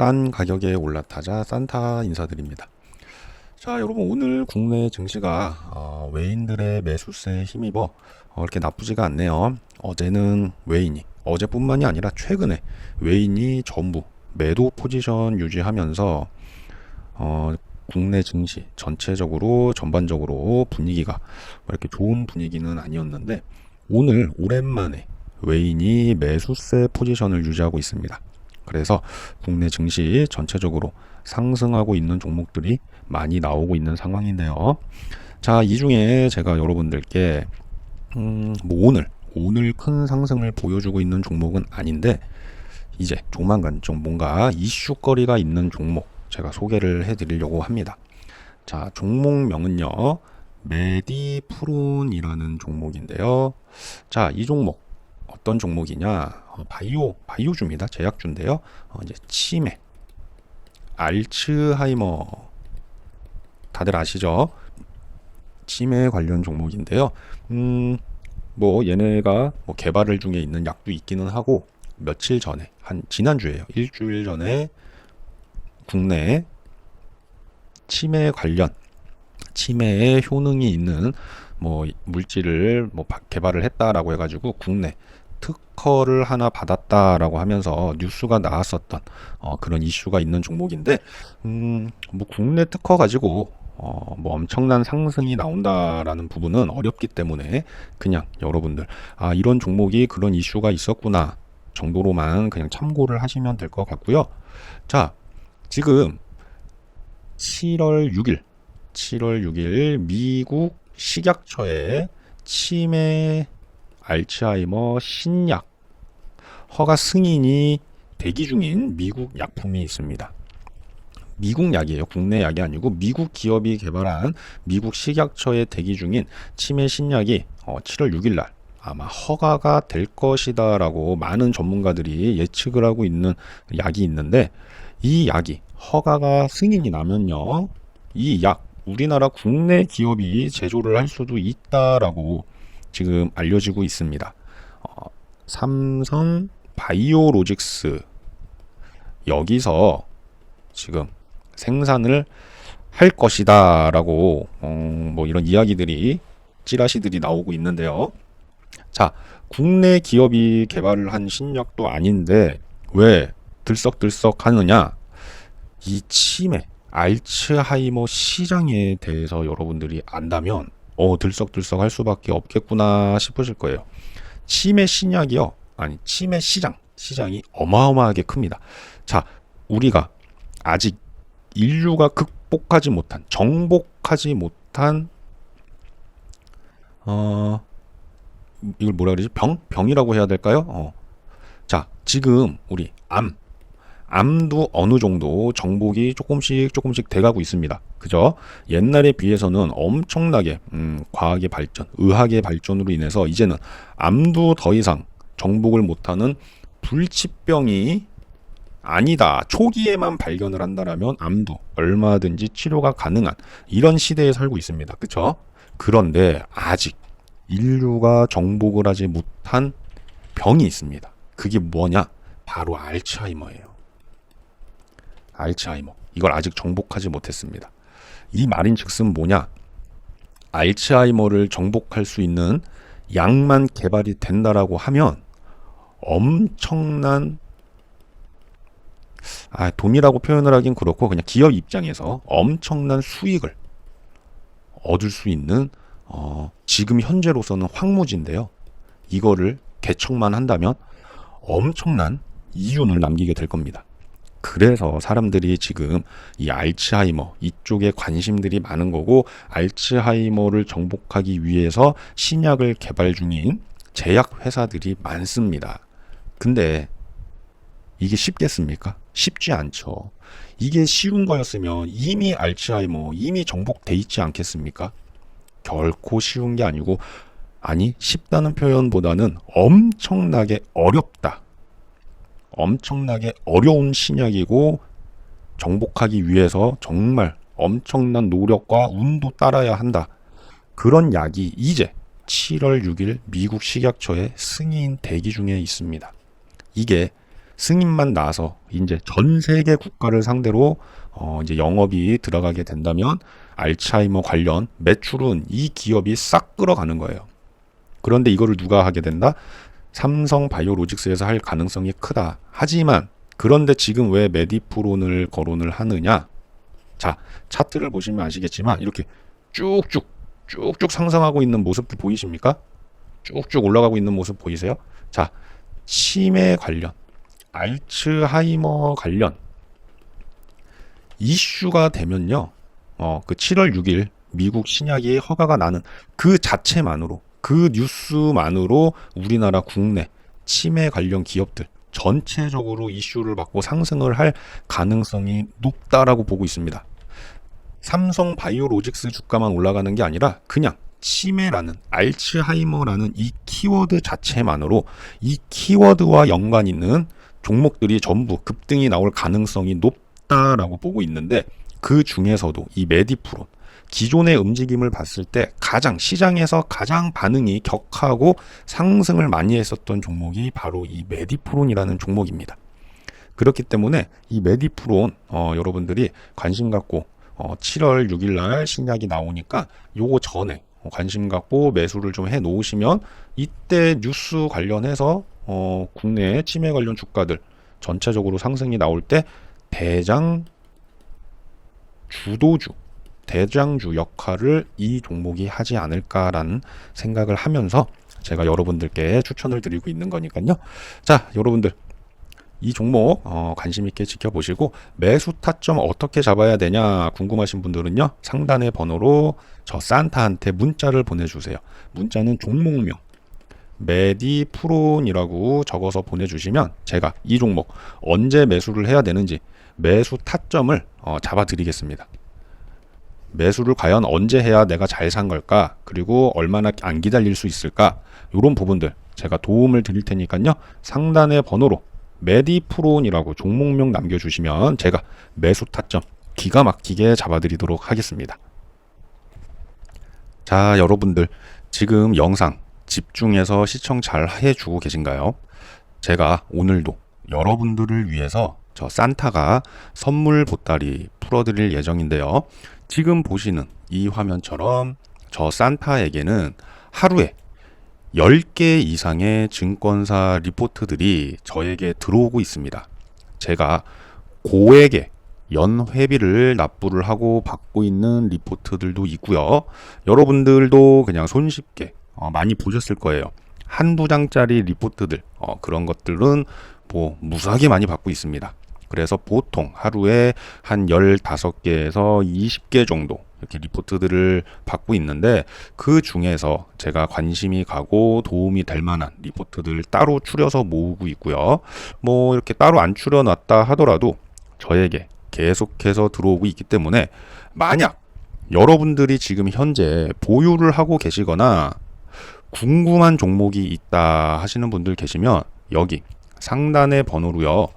싼 가격에 올라타자 산타 인사드립니다. 자, 여러분 오늘 국내 증시가 어, 외인들의 매수세에 힘입어 어, 이렇게 나쁘지가 않네요. 어제는 외인이 어제뿐만이 아니라 최근에 외인이 전부 매도 포지션 유지하면서 어, 국내 증시 전체적으로 전반적으로 분위기가 이렇게 좋은 분위기는 아니었는데 오늘 오랜만에 외인이 매수세 포지션을 유지하고 있습니다. 그래서 국내 증시 전체적으로 상승하고 있는 종목들이 많이 나오고 있는 상황인데요. 자, 이 중에 제가 여러분들께 음, 뭐 오늘 오늘 큰 상승을 보여주고 있는 종목은 아닌데 이제 조만간 좀 뭔가 이슈거리가 있는 종목 제가 소개를 해드리려고 합니다. 자, 종목명은요. 메디프론이라는 종목인데요. 자, 이 종목 어떤 종목이냐? 어, 바이오 바이오주입니다. 제약주인데요. 어, 이제 치매, 알츠하이머 다들 아시죠? 치매 관련 종목인데요. 음, 뭐 얘네가 뭐 개발을 중에 있는 약도 있기는 하고 며칠 전에 한 지난주에요. 일주일 전에 국내 치매 관련 치매에 효능이 있는 뭐 물질을 뭐 바- 개발을 했다라고 해가지고 국내 특허를 하나 받았다라고 하면서 뉴스가 나왔었던 어, 그런 이슈가 있는 종목인데 음, 뭐 국내 특허 가지고 어, 뭐 엄청난 상승이 나온다라는 부분은 어렵기 때문에 그냥 여러분들 아 이런 종목이 그런 이슈가 있었구나 정도로만 그냥 참고를 하시면 될 것 같고요. 자 지금 7월 6일 7월 6일 미국 식약처에 치매 알츠하이머 신약 허가 승인이 대기 중인 미국 약품이 있습니다. 미국 약이에요. 국내 약이 아니고 미국 기업이 개발한 미국 식약처에 대기 중인 치매 신약이 어, 7월 6일 날 아마 허가가 될 것이다라고 많은 전문가들이 예측을 하고 있는 약이 있는데 이 약이 허가가 승인이 나면요. 이 약 우리나라 국내 기업이 제조를 할 수도 있다라고 지금 알려지고 있습니다. 어, 삼성 바이오로직스 여기서 지금 생산을 할 것이다 라고 어, 뭐 이런 이야기들이 찌라시들이 나오고 있는데요. 자, 국내 기업이 개발을 한 신약도 아닌데 왜 들썩들썩 하느냐? 이 치매, 알츠하이머 시장에 대해서 여러분들이 안다면 어 들썩들썩 할 수밖에 없겠구나 싶으실 거예요. 치매 신약이요. 아니, 치매 시장. 시장이 어마어마하게 큽니다. 자, 우리가 아직 인류가 극복하지 못한, 정복하지 못한, 어, 이걸 뭐라 그러지? 병? 병이라고 해야 될까요? 어. 자, 지금 우리 암, 암도 어느 정도 정복이 조금씩 조금씩 돼가고 있습니다. 그죠? 옛날에 비해서는 엄청나게 음, 과학의 발전, 의학의 발전으로 인해서 이제는 암도 더 이상 정복을 못하는 불치병이 아니다. 초기에만 발견을 한다라면 암도 얼마든지 치료가 가능한 이런 시대에 살고 있습니다. 그쵸? 그런데 아직 인류가 정복을 하지 못한 병이 있습니다. 그게 뭐냐? 바로 알츠하이머예요. 알츠하이머. 이걸 아직 정복하지 못했습니다. 이 말인 즉슨 뭐냐? 알츠하이머를 정복할 수 있는 약만 개발이 된다라고 하면 엄청난 아, 돈이라고 표현을 하긴 그렇고 그냥 기업 입장에서 엄청난 수익을 얻을 수 있는 어, 지금 현재로서는 황무지인데요. 이거를 개척만 한다면 엄청난 이윤을 남기게 될 겁니다. 그래서 사람들이 지금 이 알츠하이머 이쪽에 관심들이 많은 거고 알츠하이머를 정복하기 위해서 신약을 개발 중인 제약 회사들이 많습니다. 근데 이게 쉽겠습니까? 쉽지 않죠. 이게 쉬운 거였으면 이미 알츠하이머 이미 정복돼 있지 않겠습니까? 결코 쉬운 게 아니고 아니 쉽다는 표현보다는 엄청나게 어렵다. 엄청나게 어려운 신약이고 정복하기 위해서 정말 엄청난 노력과 운도 따라야 한다. 그런 약이 이제 7월 6일 미국 식약처에 승인 대기 중에 있습니다. 이게 승인만 나서 이제 전 세계 국가를 상대로 어 이제 영업이 들어가게 된다면 알츠하이머 관련 매출은 이 기업이 싹 끌어가는 거예요. 그런데 이거를 누가 하게 된다? 삼성 바이오로직스에서 할 가능성이 크다. 하지만 그런데 지금 왜 메디프론을 거론을 하느냐? 자, 차트를 보시면 아시겠지만 이렇게 쭉쭉 쭉쭉 상승하고 있는 모습도 보이십니까? 쭉쭉 올라가고 있는 모습 보이세요? 자, 치매 관련, 알츠하이머 관련 이슈가 되면요. 어, 그 7월 6일 미국 신약이 허가가 나는 그 자체만으로 그 뉴스만으로 우리나라 국내 치매 관련 기업들 전체적으로 이슈를 받고 상승을 할 가능성이 높다라고 보고 있습니다. 삼성 바이오로직스 주가만 올라가는 게 아니라 그냥 치매라는 알츠하이머라는 이 키워드 자체만으로 이 키워드와 연관 있는 종목들이 전부 급등이 나올 가능성이 높다라고 보고 있는데 그 중에서도 이 메디프론 기존의 움직임을 봤을 때 가장 시장에서 가장 반응이 격하고 상승을 많이 했었던 종목이 바로 이 메디프론이라는 종목입니다. 그렇기 때문에 이 메디프론 어, 여러분들이 관심 갖고 어, 7월 6일 날 신약이 나오니까 요거 전에 어, 관심 갖고 매수를 좀 해 놓으시면 이때 뉴스 관련해서 어, 국내 치매 관련 주가들 전체적으로 상승이 나올 때 대장 주도주 대장주 역할을 이 종목이 하지 않을까라는 생각을 하면서 제가 여러분들께 추천을 드리고 있는 거니까요. 자, 여러분들 이 종목 어, 관심 있게 지켜보시고 매수 타점 어떻게 잡아야 되냐 궁금하신 분들은요 상단의 번호로 저 산타한테 문자를 보내주세요. 문자는 종목명 메디 프론이라고 적어서 보내주시면 제가 이 종목 언제 매수를 해야 되는지 매수 타점을 어, 잡아드리겠습니다. 매수를 과연 언제 해야 내가 잘 산 걸까? 그리고 얼마나 안 기다릴 수 있을까? 이런 부분들 제가 도움을 드릴 테니까요. 상단의 번호로 메디프론이라고 종목명 남겨주시면 제가 매수 타점 기가 막히게 잡아드리도록 하겠습니다. 자, 여러분들 지금 영상 집중해서 시청 잘 해주고 계신가요? 제가 오늘도 여러분들을 위해서 저 산타가 선물 보따리 풀어드릴 예정인데요. 지금 보시는 이 화면처럼 저 산타에게는 하루에 10개 이상의 증권사 리포트들이 저에게 들어오고 있습니다. 제가 고액의 연회비를 납부를 하고 받고 있는 리포트들도 있고요. 여러분들도 그냥 손쉽게 어, 많이 보셨을 거예요. 한두 장짜리 리포트들 어, 그런 것들은 뭐 무수하게 많이 받고 있습니다. 그래서 보통 하루에 한 15개에서 20개 정도 이렇게 리포트들을 받고 있는데 그 중에서 제가 관심이 가고 도움이 될 만한 리포트들 따로 추려서 모으고 있고요. 뭐 이렇게 따로 안 추려놨다 하더라도 저에게 계속해서 들어오고 있기 때문에 만약 여러분들이 지금 현재 보유를 하고 계시거나 궁금한 종목이 있다 하시는 분들 계시면 여기 상단의 번호로요.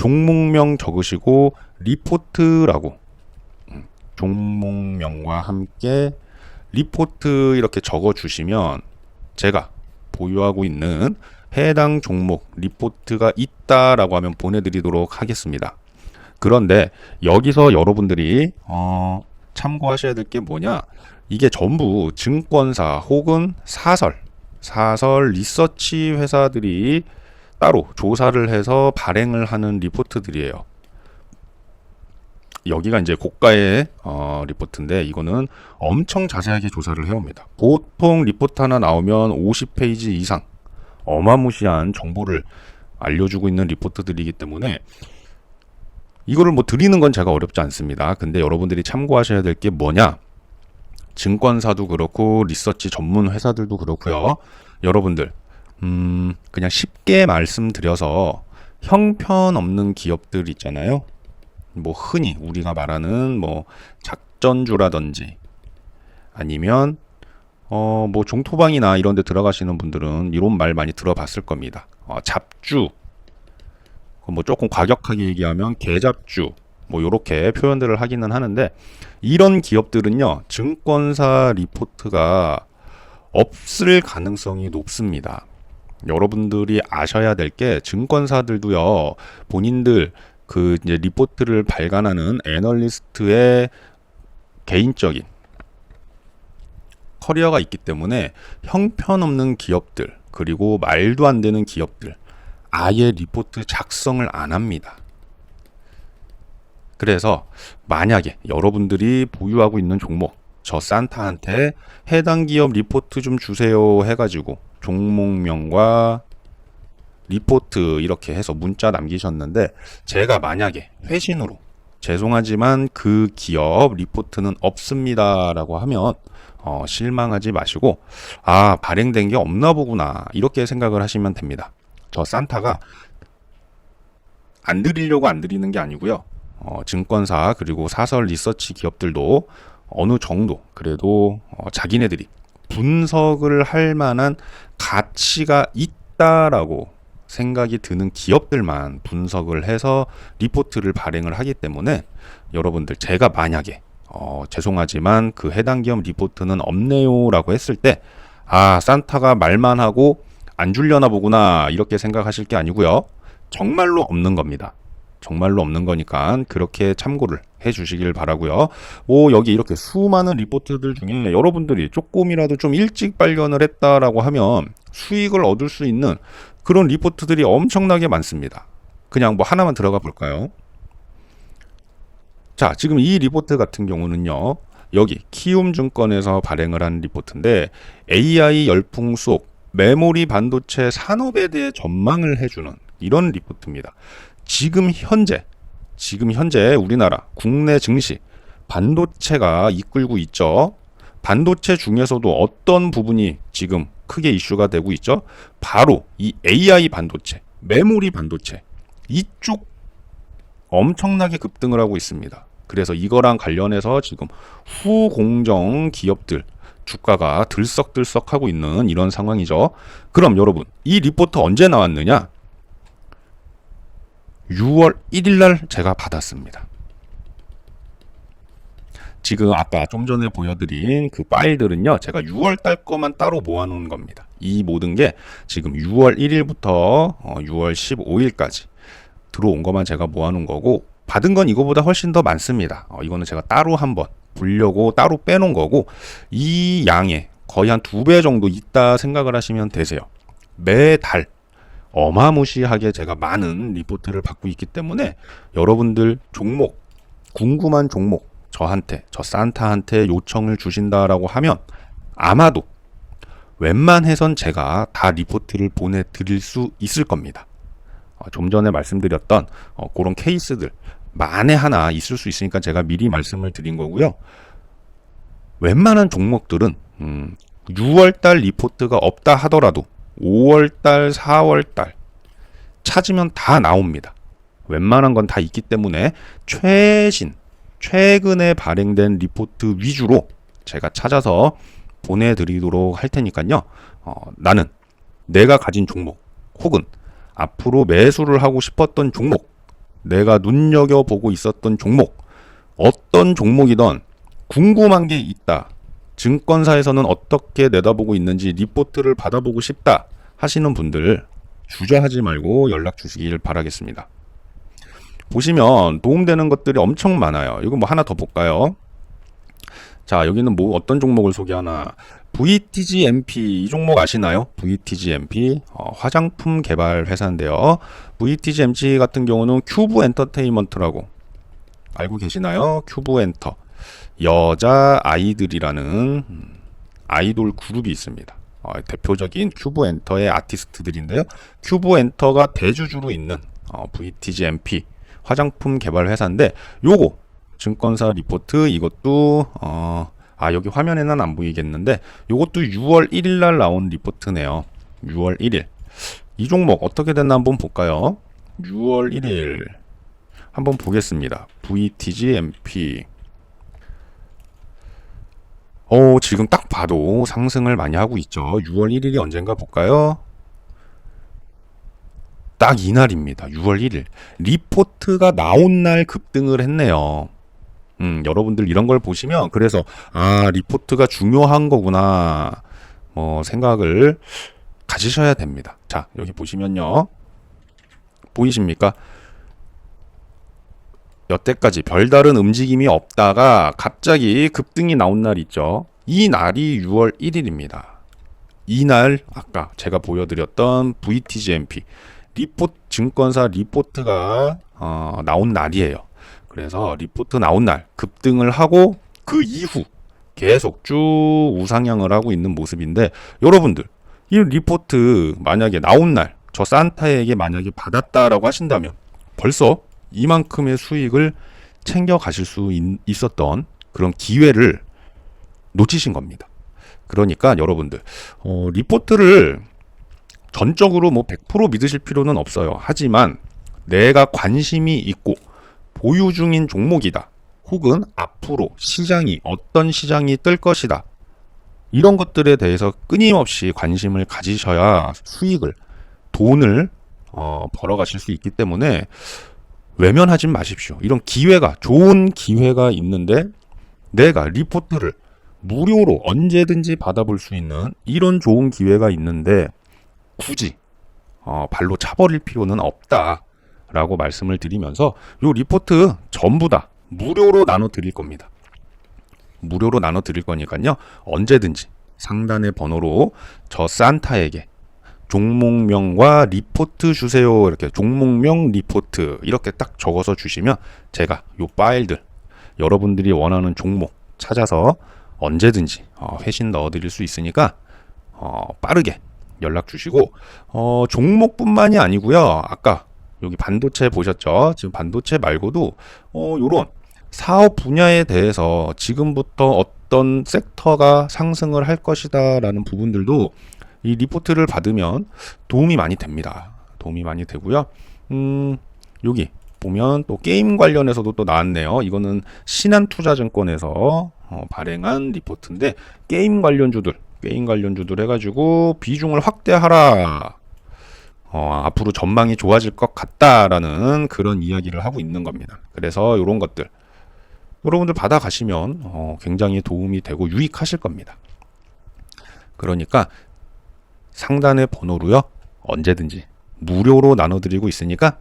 종목명 적으시고 리포트라고 음, 종목명과 함께 리포트 이렇게 적어 주시면 제가 보유하고 있는 해당 종목 리포트가 있다라고 하면 보내드리도록 하겠습니다. 그런데 여기서 여러분들이 어, 참고하셔야 될 게 뭐냐? 이게 전부 증권사 혹은 사설, 사설 리서치 회사들이 따로 조사를 해서 발행을 하는 리포트들이에요. 여기가 이제 고가의 어, 리포트인데 이거는 엄청 자세하게 조사를 해옵니다. 보통 리포트 하나 나오면 50페이지 이상 어마무시한 정보를 알려주고 있는 리포트들이기 때문에 이거를 뭐 드리는 건 제가 어렵지 않습니다. 근데 여러분들이 참고하셔야 될 게 뭐냐? 증권사도 그렇고 리서치 전문 회사들도 그렇고요. 여러분들 음, 그냥 쉽게 말씀드려서 형편없는 기업들 있잖아요. 뭐 흔히 우리가 말하는 뭐 작전주라든지 아니면 어 뭐 종토방이나 이런 데 들어가시는 분들은 이런 말 많이 들어봤을 겁니다. 어, 잡주 뭐 조금 과격하게 얘기하면 개잡주 뭐 요렇게 표현들을 하기는 하는데 이런 기업들은요 증권사 리포트가 없을 가능성이 높습니다. 여러분들이 아셔야 될 게 증권사들도요 본인들 그 이제 리포트를 발간하는 애널리스트의 개인적인 커리어가 있기 때문에 형편없는 기업들 그리고 말도 안 되는 기업들 아예 리포트 작성을 안 합니다. 그래서 만약에 여러분들이 보유하고 있는 종목 저 산타한테 해당 기업 리포트 좀 주세요 해가지고 종목명과 리포트 이렇게 해서 문자 남기셨는데 제가 만약에 회신으로 죄송하지만 그 기업 리포트는 없습니다라고 하면 어, 실망하지 마시고 아 발행된 게 없나 보구나 이렇게 생각을 하시면 됩니다. 저 산타가 안 드리려고 안 드리는 게 아니고요. 어, 증권사 그리고 사설 리서치 기업들도 어느 정도 그래도 어, 자기네들이 분석을 할 만한 가치가 있다라고 생각이 드는 기업들만 분석을 해서 리포트를 발행을 하기 때문에 여러분들 제가 만약에 어, 죄송하지만 그 해당 기업 리포트는 없네요라고 했을 때 아 산타가 말만 하고 안 줄려나 보구나 이렇게 생각하실 게 아니고요 정말로 없는 겁니다. 정말로 없는 거니까 그렇게 참고를 해 주시길 바라고요. 뭐 여기 이렇게 수많은 리포트들 중에 여러분들이 조금이라도 좀 일찍 발견을 했다라고 하면 수익을 얻을 수 있는 그런 리포트들이 엄청나게 많습니다. 그냥 뭐 하나만 들어가 볼까요? 자, 지금 이 리포트 같은 경우는요. 여기 키움증권에서 발행을 한 리포트인데 AI 열풍 속 메모리 반도체 산업에 대해 전망을 해주는 이런 리포트입니다. 지금 현재 지금 현재 우리나라 국내 증시 반도체가 이끌고 있죠. 반도체 중에서도 어떤 부분이 지금 크게 이슈가 되고 있죠? 바로 이 AI 반도체, 메모리 반도체 이쪽 엄청나게 급등을 하고 있습니다. 그래서 이거랑 관련해서 지금 후공정 기업들 주가가 들썩들썩 하고 있는 이런 상황이죠. 그럼 여러분, 이 리포트 언제 나왔느냐? 6월 1일 날 제가 받았습니다. 지금 아까 좀 전에 보여드린 그 파일들은요, 제가 6월 달 거만 따로 모아놓은 겁니다. 이 모든 게 지금 6월 1일부터 6월 15일까지 들어온 것만 제가 모아놓은 거고, 받은 건 이거보다 훨씬 더 많습니다. 어, 이거는 제가 따로 한번 보려고 따로 빼놓은 거고, 이 양에 거의 한 두 배 정도 있다 생각을 하시면 되세요. 매달 어마무시하게 제가 많은 리포트를 받고 있기 때문에 여러분들 종목, 궁금한 종목, 저한테, 저 산타한테 요청을 주신다라고 하면 아마도 웬만해선 제가 다 리포트를 보내드릴 수 있을 겁니다. 어, 좀 전에 말씀드렸던 어, 그런 케이스들 만에 하나 있을 수 있으니까 제가 미리 말씀을 드린 거고요. 웬만한 종목들은 음, 6월달 리포트가 없다 하더라도 5월달, 4월달 찾으면 다 나옵니다. 웬만한 건 다 있기 때문에 최신, 최근에 발행된 리포트 위주로 제가 찾아서 보내드리도록 할 테니까요. 어, 나는 내가 가진 종목 혹은 앞으로 매수를 하고 싶었던 종목, 내가 눈여겨보고 있었던 종목, 어떤 종목이던 궁금한 게 있다. 증권사에서는 어떻게 내다보고 있는지 리포트를 받아보고 싶다 하시는 분들 주저하지 말고 연락 주시길 바라겠습니다. 보시면 도움되는 것들이 엄청 많아요. 이거 뭐 하나 더 볼까요? 자, 여기는 뭐 어떤 종목을 소개하나? VTGMP 이 종목 아시나요? VTGMP 어, 화장품 개발 회사인데요. VTGMP 같은 경우는 큐브 엔터테인먼트라고 알고 계시나요? 큐브 엔터 여자 아이들이라는 아이돌 그룹이 있습니다. 어, 대표적인 큐브 엔터의 아티스트들인데요. 큐브 엔터가 대주주로 있는 어, VTGMP 화장품 개발 회사인데 요거 증권사 리포트 이것도 어, 아 여기 화면에는 안 보이겠는데 요것도 6월 1일 날 나온 리포트네요. 6월 1일 이 종목 어떻게 됐나 한번 볼까요? 6월 1일 한번 보겠습니다. VTGMP 어, 지금 딱 봐도 상승을 많이 하고 있죠. 6월 1일이 언젠가 볼까요? 딱 이날입니다. 6월 1일. 리포트가 나온 날 급등을 했네요. 음, 여러분들 이런 걸 보시면 그래서 아, 리포트가 중요한 거구나. 뭐 생각을 가지셔야 됩니다. 자, 여기 보시면요. 보이십니까? 여태까지 별다른 움직임이 없다가 갑자기 급등이 나온 날 있죠. 이 날이 6월 1일입니다. 이날 아까 제가 보여드렸던 VTGMP 리포트 증권사 리포트가 어, 나온 날이에요. 그래서 리포트 나온 날 급등을 하고 그 이후 계속 쭉 우상향을 하고 있는 모습인데 여러분들 이 리포트 만약에 나온 날 저 산타에게 만약에 받았다라고 하신다면 벌써 이만큼의 수익을 챙겨 가실 수 있, 있었던 그런 기회를 놓치신 겁니다. 그러니까 여러분들 어, 리포트를 전적으로 뭐 100% 믿으실 필요는 없어요. 하지만 내가 관심이 있고 보유 중인 종목이다. 혹은 앞으로 시장이 어떤 시장이 뜰 것이다. 이런 것들에 대해서 끊임없이 관심을 가지셔야 수익을 돈을 어, 벌어가실 수 있기 때문에 외면하지 마십시오. 이런 기회가 좋은 기회가 있는데 내가 리포트를 무료로 언제든지 받아볼 수 있는 이런 좋은 기회가 있는데 굳이 어, 발로 차버릴 필요는 없다라고 말씀을 드리면서 요 리포트 전부 다 무료로 나눠 드릴 겁니다. 무료로 나눠 드릴 거니까요. 언제든지 상단의 번호로 저 산타에게 종목명과 리포트 주세요. 이렇게 종목명 리포트 이렇게 딱 적어서 주시면 제가 요 파일들 여러분들이 원하는 종목 찾아서 언제든지 어, 회신 넣어 드릴 수 있으니까 어, 빠르게 연락 주시고 어, 종목뿐만이 아니고요. 아까 여기 반도체 보셨죠? 지금 반도체 말고도 어, 요런 사업 분야에 대해서 지금부터 어떤 섹터가 상승을 할 것이다라는 부분들도 이 리포트를 받으면 도움이 많이 됩니다. 도움이 많이 되고요. 음, 여기 보면 또 게임 관련해서도 또 나왔네요. 이거는 신한투자증권에서 어, 발행한 리포트인데 게임 관련주들, 게임 관련주들 해가지고 비중을 확대하라. 어, 앞으로 전망이 좋아질 것 같다라는 그런 이야기를 하고 있는 겁니다. 그래서 이런 것들 여러분들 받아가시면 어, 굉장히 도움이 되고 유익하실 겁니다. 그러니까 상단의 번호로요? 언제든지 무료로 나눠드리고 있으니까